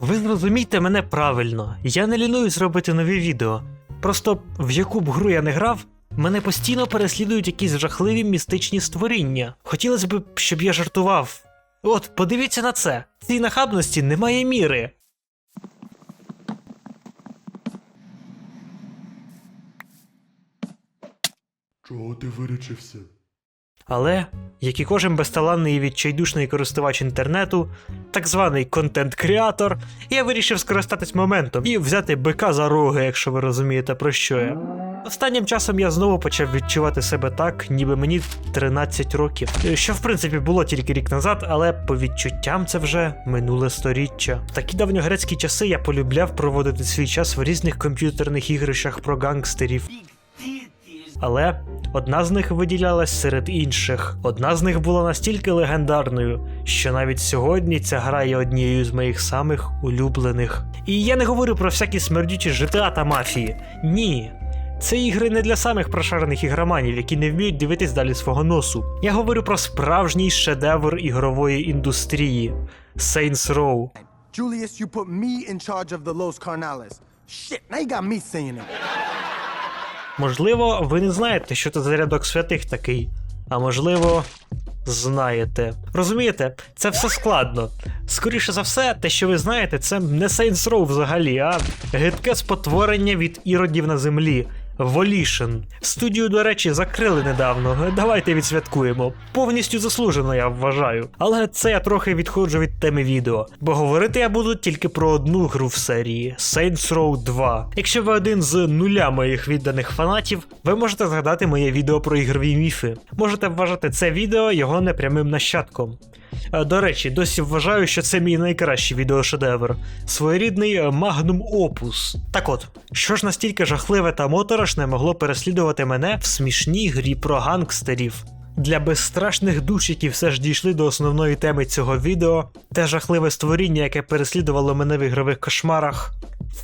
Ви зрозумійте мене правильно, я не лінуюсь робити нові відео. Просто в яку б гру я не грав, мене постійно переслідують якісь жахливі містичні створіння. Хотілося б, щоб я жартував. От, подивіться на це. Цій нахабності немає міри. Чого ти вирічився? Але, як і кожен безталанний і відчайдушний користувач інтернету, так званий контент-креатор, я вирішив скористатись моментом і взяти бика за роги, якщо ви розумієте про що я. Останнім часом я знову почав відчувати себе так, ніби мені 13 років. Що в принципі було тільки рік назад, але по відчуттям це вже минуле сторіччя. В такі давньогрецькі часи я полюбляв проводити свій час в різних комп'ютерних ігрищах про гангстерів. Але одна з них виділялась серед інших. Одна з них була настільки легендарною, що навіть сьогодні ця гра є однією з моїх самих улюблених. І я не говорю про всякі смердючі GTA та мафії. Ні. Це ігри не для самих прошарених ігроманів, які не вміють дивитись далі свого носу. Я говорю про справжній шедевр ігрової індустрії Saints Row. Julius, you put me in charge of the Los Carnales. Shit, now you got me saying it. Можливо, ви не знаєте, що це за рядок святих такий, а можливо, знаєте. Розумієте, це все складно. Скоріше за все, те, що ви знаєте, це не Saints Row взагалі, а гидке спотворення від іродів на землі. Volition. Студію, до речі, закрили недавно. Давайте відсвяткуємо. Повністю заслужено, я вважаю. Але це я трохи відходжу від теми відео, бо говорити я буду тільки про одну гру в серії Saints Row 2. Якщо ви один з нуля моїх відданих фанатів, ви можете згадати моє відео про ігрові міфи. Можете вважати це відео його непрямим нащадком. Е, До речі, досі вважаю, що це мій найкращий відеошедевр. Своєрідний е, магнум опус. Так от, що ж настільки жахливе та моторошне могло переслідувати мене в смішній грі про гангстерів? Для безстрашних душ, які все ж дійшли до основної теми цього відео, те жахливе створіння, яке переслідувало мене в ігрових кошмарах.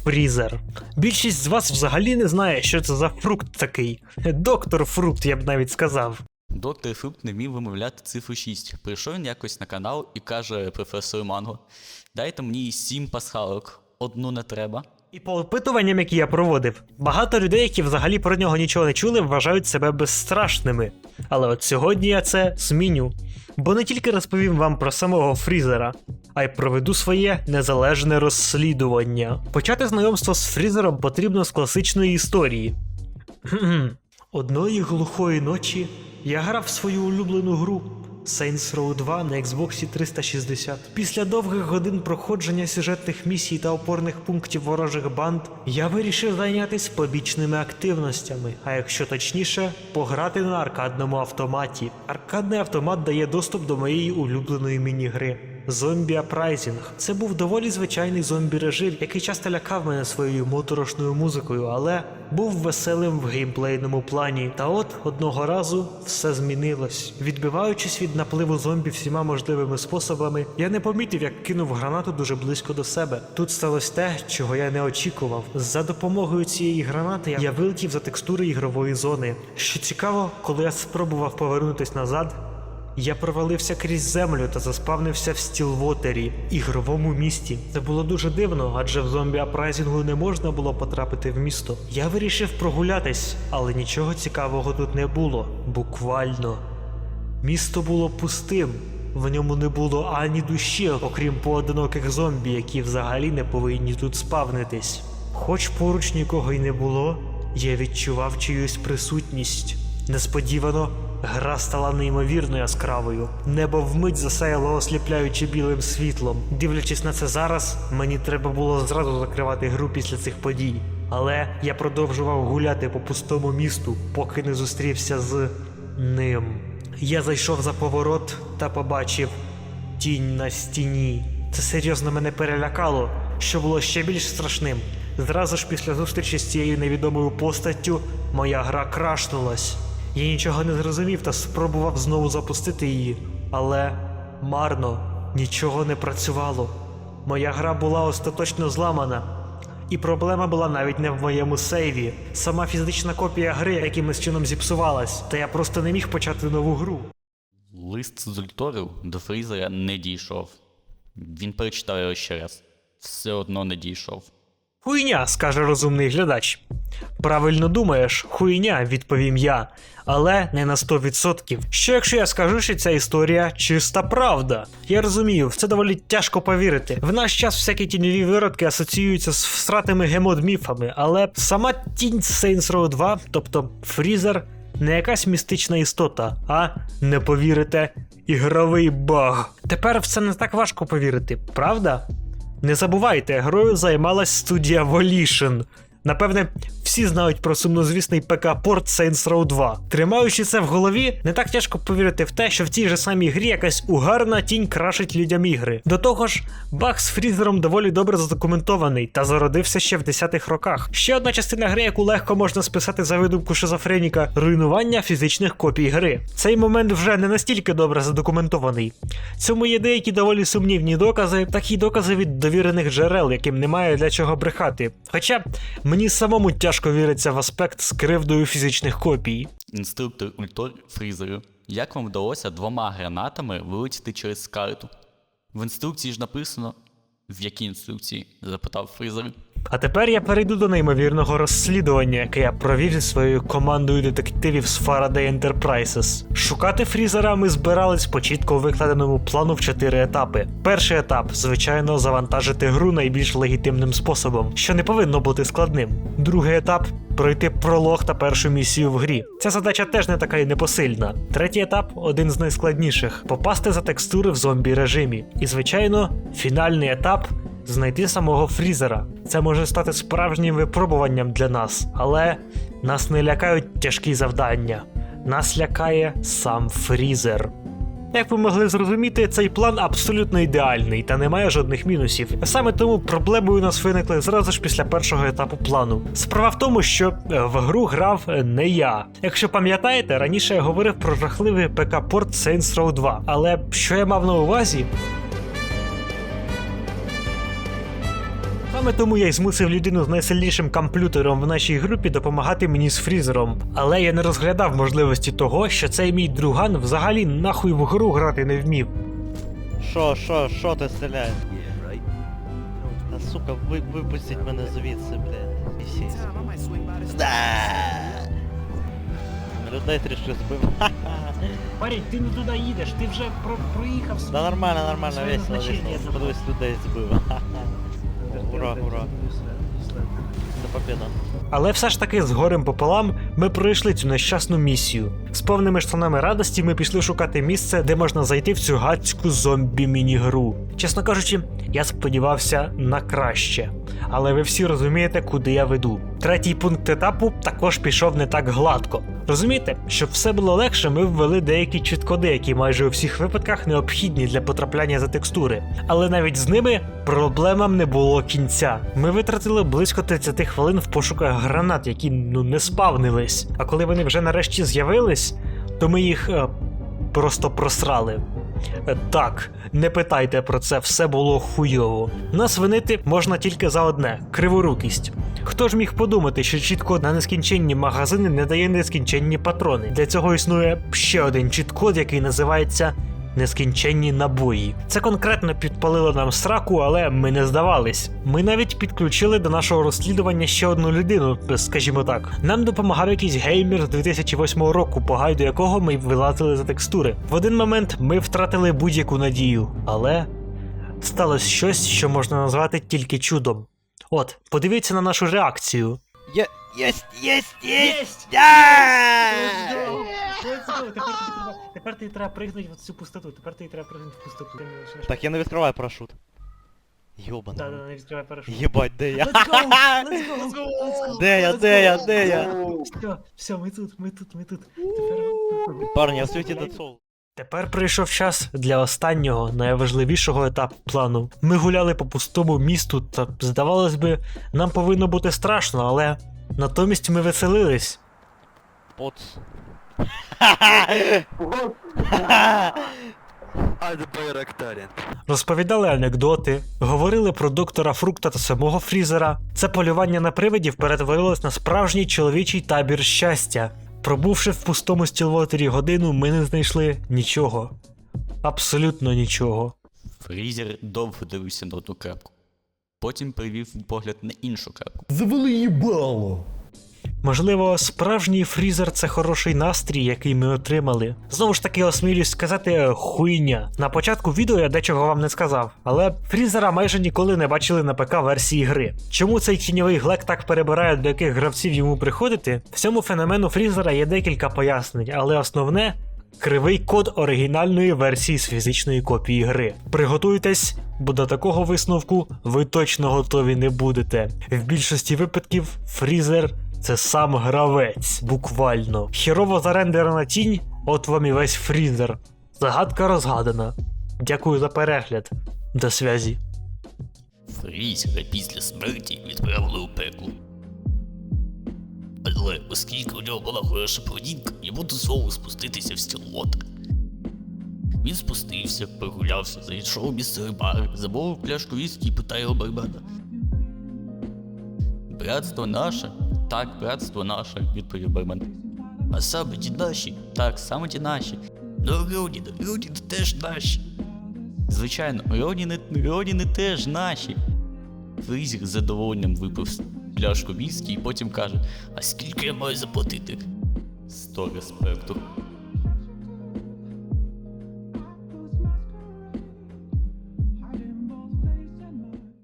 Фрізер. Більшість з вас взагалі не знає, що це за фрукт такий. Доктор фрукт, я б навіть сказав. Доктор Фрукт не вмів вимовляти цифру 6. Прийшов він якось на канал і каже професору Манго: дайте мені 7 пасхалок, одну не треба. І по опитуванням, які я проводив, багато людей, які взагалі про нього нічого не чули, вважають себе безстрашними. Але от сьогодні я це зміню. Бо не тільки розповім вам про самого Фрізера, а й проведу своє незалежне розслідування. Почати знайомство з Фрізером потрібно з класичної історії. Одної глухої ночі я грав свою улюблену гру Saints Row 2 на Xbox 360. Після довгих годин проходження сюжетних місій та опорних пунктів ворожих банд я вирішив зайнятися побічними активностями, а якщо точніше, пограти на аркадному автоматі. Аркадний автомат дає доступ до моєї улюбленої міні-гри. Зомбі Апрайзінг. Це був доволі звичайний зомбі режим, який часто лякав мене своєю моторошною музикою, але був веселим в геймплейному плані. Та от одного разу все змінилось. Відбиваючись від напливу зомбі всіма можливими способами, я не помітив, як кинув гранату дуже близько до себе. Тут сталося те, чого я не очікував. За допомогою цієї гранати я вилетів за текстури ігрової зони. Що цікаво, коли я спробував повернутись назад. Я провалився крізь землю та заспавнився в Стілвотері, ігровому місті. Це було дуже дивно, адже в зомбі апрайзінгу не можна було потрапити в місто. Я вирішив прогулятись, але нічого цікавого тут не було. Буквально. Місто було пустим. В ньому не було ані душі, окрім поодиноких зомбі, які взагалі не повинні тут спавнитись. Хоч поруч нікого й не було, я відчував чиюсь присутність. Несподівано гра стала неймовірно яскравою. Небо вмить засяяло осліпляючи білим світлом. Дивлячись на це зараз, мені треба було зразу закривати гру після цих подій. Але я продовжував гуляти по пустому місту, поки не зустрівся з ним. Я зайшов за поворот та побачив тінь на стіні. Це серйозно мене перелякало, що було ще більш страшним. Зразу ж після зустрічі з цією невідомою постаттю моя гра крашнулась. Я нічого не зрозумів та спробував знову запустити її, але марно нічого не працювало. Моя гра була остаточно зламана. І проблема була навіть не в моєму сейві. Сама фізична копія гри якимось чином зіпсувалась, та я просто не міг почати нову гру. Лист з ульторів до Фрізера не дійшов. Він перечитав його ще раз. Все одно не дійшов. Хуйня, скаже розумний глядач. Правильно думаєш, хуйня, відповім я. Але не на 100%. Що якщо я скажу, що ця історія чиста правда? Я розумію, в це доволі тяжко повірити. В наш час всякі тіньові виродки асоціюються з всратими гемодміфами, але сама тінь Saints Row 2, тобто Фрізер, не якась містична істота, а не повірите, ігровий баг. Тепер в це не так важко повірити, правда? Не забувайте, грою займалась студія Volition. Напевне, всі знають про сумнозвісний ПК-порт Saints Row 2. Тримаючи це в голові, не так тяжко повірити в те, що в цій же самій грі якась угарна тінь крашить людям ігри. До того ж, баг з фрізером доволі добре задокументований та зародився ще в 10-х роках. Ще одна частина гри, яку легко можна списати за видумку шизофреніка руйнування фізичних копій гри. Цей момент вже не настільки добре задокументований. Цьому є деякі доволі сумнівні докази, такі докази від довірених джерел, яким немає для чого брехати. Хоча мені самому тяжко віриться в аспект з кривдою фізичних копій. Інструктор Ультор Фрізеру. Як вам вдалося двома гранатами вилетіти через карту? В інструкції ж написано. В якій інструкції? запитав Фрізер. А тепер я перейду до неймовірного розслідування, яке я провів зі своєю командою детективів з Faraday Enterprises. Шукати фрізера ми збирались по чітко викладеному плану в чотири етапи. Перший етап, звичайно, завантажити гру найбільш легітимним способом, що не повинно бути складним. Другий етап пройти пролог та першу місію в грі. Ця задача теж не така й непосильна. Третій етап один з найскладніших попасти за текстури в зомбі режимі. І, звичайно, фінальний етап знайти самого фрізера. Це може стати справжнім випробуванням для нас, але нас не лякають тяжкі завдання. Нас лякає сам фрізер. Як ви могли зрозуміти, цей план абсолютно ідеальний та не має жодних мінусів. Саме тому проблеми у нас виникли зразу ж після першого етапу плану. Справа в тому, що е, в гру грав не я. Якщо пам'ятаєте, раніше я говорив про жахливий ПК-порт Saints Row 2. Але що я мав на увазі? Саме тому я й змусив людину з найсильнішим комп'ютером в нашій групі допомагати мені з фрізером. Але я не розглядав можливості того, що цей мій друган взагалі нахуй в гру грати не вмів. Шо, шо, шо ти стріляєш? Та сука, ви, випустіть мене звідси, блядь. Ісі. Людей трішки збив. Парень, ти не туди їдеш, ти вже про- проїхав Да нормально, нормально, весело, весело. Подивись, людей збив. Ура, ура. Це побіда. Але все ж таки з горем пополам ми пройшли цю нещасну місію. З повними штанами радості ми пішли шукати місце, де можна зайти в цю гадську зомбі-міні-гру. Чесно кажучи, я сподівався на краще. Але ви всі розумієте, куди я веду. Третій пункт етапу також пішов не так гладко. Розумієте, щоб все було легше, ми ввели деякі чіткоди, які майже у всіх випадках необхідні для потрапляння за текстури. Але навіть з ними проблемам не було кінця. Ми витратили близько 30 хвилин в пошуках гранат, які ну не спавнились. А коли вони вже нарешті з'явились, то ми їх е, просто просрали. Е, Так, не питайте про це, все було хуйово. Нас винити можна тільки за одне криворукість. Хто ж міг подумати, що чіткод на нескінченні магазини не дає нескінченні патрони? Для цього існує ще один чіткод, який називається нескінченні набої. Це конкретно підпалило нам сраку, але ми не здавались. Ми навіть підключили до нашого розслідування ще одну людину, скажімо так. Нам допомагав якийсь геймер з 2008 року, по гайду якого ми вилазили за текстури. В один момент ми втратили будь-яку надію, але сталося щось, що можна назвати тільки чудом. От, подивіться на нашу реакцію. Є, єсть, єсть, єсть! Тепер ти треба пригнути в цю пустоту. Тепер ти треба пригнути в пустоту. Так, я не відкриваю парашут. Йобана. Да, да, не відкривай парашут. Єбать, де я? Let's go! Let's go! Let's go! Де я, Let's де я, go! де я? Все, все, ми тут, ми тут, ми тут. Тепер... Парні, світі Dead Soul. Тепер прийшов час для останнього, найважливішого етапу плану. Ми гуляли по пустому місту, та здавалось би, нам повинно бути страшно, але натомість ми веселились. Поц. Розповідали анекдоти, говорили про доктора Фрукта та самого Фрізера. Це полювання на привидів перетворилось на справжній чоловічий табір щастя. Пробувши в пустому стілвотері годину, ми не знайшли нічого. Абсолютно нічого. Фрізер довго дивився на одну крапку. потім привів погляд на іншу крапку. Завели їбало. Можливо, справжній фрізер це хороший настрій, який ми отримали. Знову ж таки, осмілюсь сказати хуйня. На початку відео я дечого вам не сказав, але фрізера майже ніколи не бачили на ПК версії гри. Чому цей тіньовий глек так перебирає, до яких гравців йому приходити? Всьому феномену фрізера є декілька пояснень, але основне. Кривий код оригінальної версії з фізичної копії гри. Приготуйтесь, бо до такого висновку ви точно готові не будете. В більшості випадків фрізер це сам гравець, буквально. Хірово зарендерена тінь, от вам і весь фрізер. Загадка розгадана. Дякую за перегляд. До зв'язі. Фрізера після смерті відправили у пекло. Але оскільки у нього була хороша поведінка, йому дозволили спуститися в стілота. Він спустився, прогулявся, зайшов у місцевий бар, замовив пляшку віскі і питає у бармена. Братство наше? Так, братство наше, відповів бармен. А саме ті наші? Так, саме ті наші. Ну, Роніни, Роніни теж наші. Звичайно, Роніни, Роніни теж наші. Фрізер з задоволенням випив пляшку віскі і потім каже: А скільки я маю заплатити? Сто респекту.